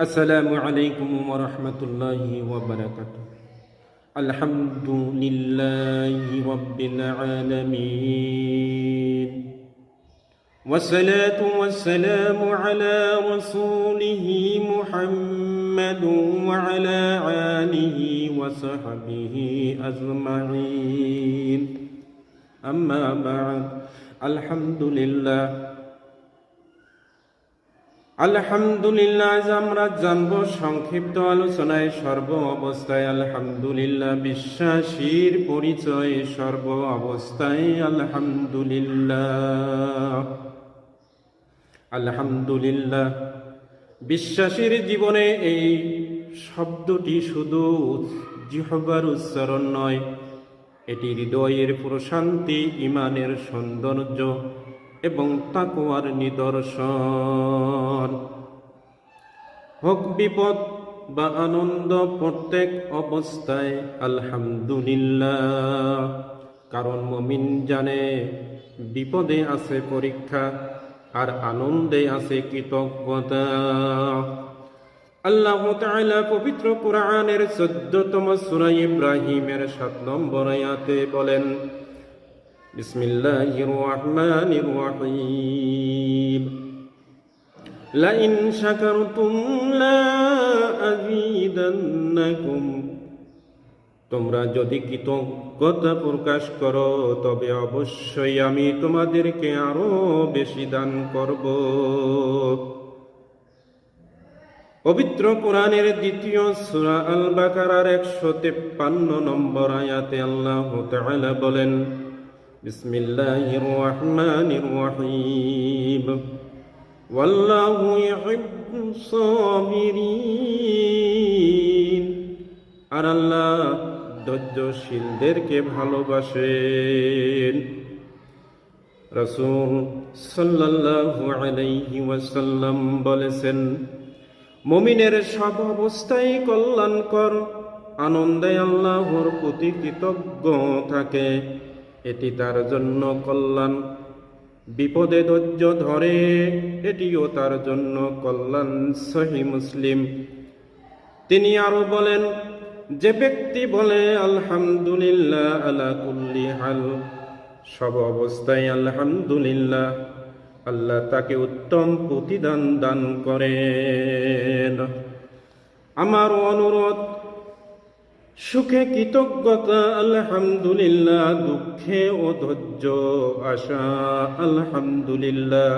السلام عليكم ورحمة الله وبركاته. الحمد لله رب العالمين. والصلاة والسلام على رسوله محمد وعلى آله وصحبه أجمعين. أما بعد الحمد لله আলহামদুলিল্লাহ, আজ আমরা জানব সংক্ষিপ্ত আলোচনায় সর্ব অবস্থায়, আলহামদুলিল্লাহ, বিশ্বাসীর পরিচয় সর্ব অবস্থায়, আলহামদুলিল্লাহ। আলহামদুলিল্লাহ, বিশ্বাসীর জীবনে এই শব্দটি শুধু জিহবার উচ্চারণ নয়, এটি হৃদয়ের প্রশান্তি, ইমানের সৌন্দর্য এবং তাকুয়ার নিদর্শন। হোক বিপদ বা আনন্দ প্রত্যেক অবস্থায়, আলহামদুলিল্লাহ। কারণ মমিন জানে, বিপদে আছে পরীক্ষা, আর আনন্দে আছে কৃতজ্ঞতা। আল্লাহ তাআলা পবিত্র কোরআনের চোদ্দতম সূরা ইব্রাহিমের সাত নম্বর আয়াতে বলেন بسم الله الرحمن الرحيم لئن شكرتم لا أزيدنكم তোমরা যদি কৃতজ্ঞতা প্রকাশ করো তবে অবশ্যই আমি তোমাদেরকে আরো বেশি দান করব পবিত্র কোরআনের দ্বিতীয় সূরা আল বাকারার একশো তেপ্পান্ন নম্বর আয়াতে আল্লাহ তাআলা বলেন بسم الله الرحمن الرحيم والله يحب الصابرين আর আল্লাহ ধৈর্যশীলদেরকে ভালোবাসেন রসুল সাল্লাল্লাহু আলাইহি ওয়াসাল্লাম বলেছেন মুমিনের সব অবস্থায় কল্যাণকর আনন্দে আল্লাহর প্রতি কৃতজ্ঞ থাকে এটি তার জন্য কল্যাণ। বিপদে ধৈর্য ধরে, এটিও তার জন্য কল্যাণ, সহি মুসলিম। তিনি আরও বলেন, যে ব্যক্তি বলে, আলহামদুলিল্লাহ আলা কুল্লি হাল, সব অবস্থায় আলহামদুলিল্লাহ, আল্লাহ তাকে উত্তম প্রতিদান দান করেন। আমার অনুরোধ সুখে কৃতজ্ঞতা আলহামদুলিল্লাহ দুঃখে ও ধৈর্য আশা আলহামদুলিল্লাহ।